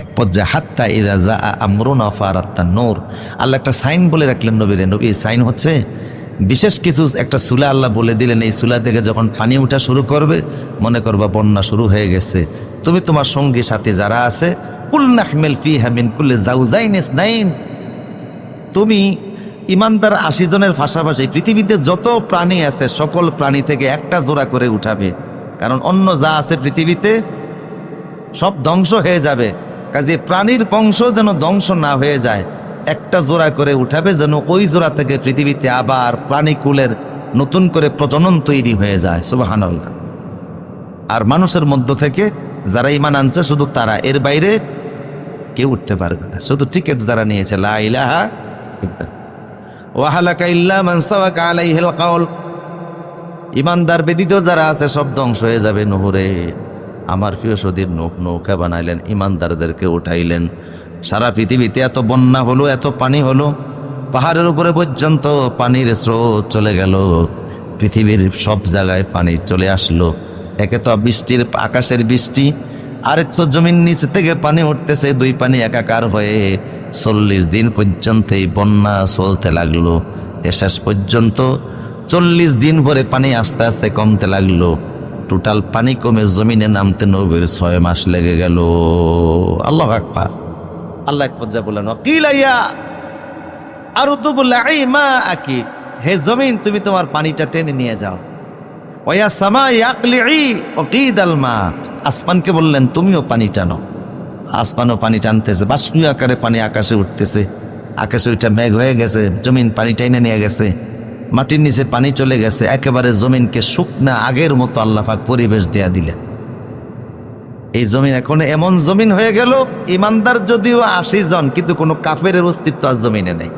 এক পর্যায়ে, হাত্তা ইদা যা আমরুনা ফারাত্তা নূর। আল্লাহ একটা সাইন বলে রাখলেন নবীরে। নবী সাইন হচ্ছে বিশেষ কিছু একটা সুলা আল্লাহ বলে দিলেন, এই সুলা থেকে যখন পানি উঠা শুরু করবে, মনে করবা বন্যা শুরু হয়ে গেছে। তুমি তোমার সঙ্গী সাথে যারা আছে কুলনাহমেল ফি হামিন কুল্লে জাউজাইন ইসনাইন। তুমি ইমানদার আশি জনের পাশাপাশি পৃথিবীতে যত প্রাণী আছে, সকল প্রাণী থেকে একটা জোড়া করে উঠাবে। কারণ অন্য যা আছে পৃথিবীতে সব ধ্বংস হয়ে যাবে। কাজে প্রাণীর বংশ যেন ধ্বংস না হয়ে যায়, একটা জোড়া করে উঠাবে যেন ওই জোড়া থেকে পৃথিবীতে আবার প্রাণীকুলের নতুন করে প্রজনন তৈরি হয়ে যায় সুবাহান্লাহ আর মানুষের মধ্য থেকে যারা ইমান আনছে, শুধু তারা, এর বাইরে কেউ উঠতে পারবে না। শুধু টিকিট যারা নিয়েছে, লা ইলাহা ইল্লাল্লাহ। ওয়াহালাকা ইল্লা সাওয়াকা আলাইহিল কাউল ইমানদার ব্যতীত যারা আছে, সব ধ্বংস হয়ে যাবে নহরে। আমার প্রিয় সদীর নৌক নৌকা বানাইলেন, ইমানদারদেরকে উঠাইলেন। সারা পৃথিবীতে এত বন্যা হলো, এত পানি হলো, পাহাড়ের উপরে পর্যন্ত পানির স্রোত চলে গেল। পৃথিবীর সব জায়গায় পানি চলে আসলো। একে তো বৃষ্টির আকাশের বৃষ্টি, আরেক তো জমির নিচে থেকে পানি উঠতেছে, দুই পানি একাকার হয়ে চল্লিশ দিন পর্যন্ত এই বন্যা চলতে লাগল। এ শেষ পর্যন্ত চল্লিশ দিন পরে পানি আস্তে আস্তে কমতে লাগল। টোটাল পানি কমে জমিনে নামতে নবীর ছয় মাস লেগে গেল। আল্লাহ আকবার। আল্লাহ এক পর্যায়ে বললেন কিলাইয়া আর এই মা আকি হে জমিন, তুমি তোমার পানিটা টেনে নিয়ে যাও। ওয়া সামা ইয়াকলি ও কিদাল মা। আসমানকে বললেন, তুমিও পানি টানো আসমানও পানি টানতেছে, বাষ্পীয় আকারে পানি আকাশে উঠতেছে। আকাশে ওইটা মেঘ হয়ে গেছে, জমিন পানি টাইনে নিয়ে গেছে। মাটির নিচে পানি চলে গেছে, একেবারে জমিনকে শুকনা আগের মতো আল্লাহাক পরিবেশ দেয়া দিলেন। এই জমিন এখন এমন জমিন হয়ে গেল ইমানদার যদিও আশি জন, কিন্তু কোনো কাফের অস্তিত্ব আর জমিনে নেই।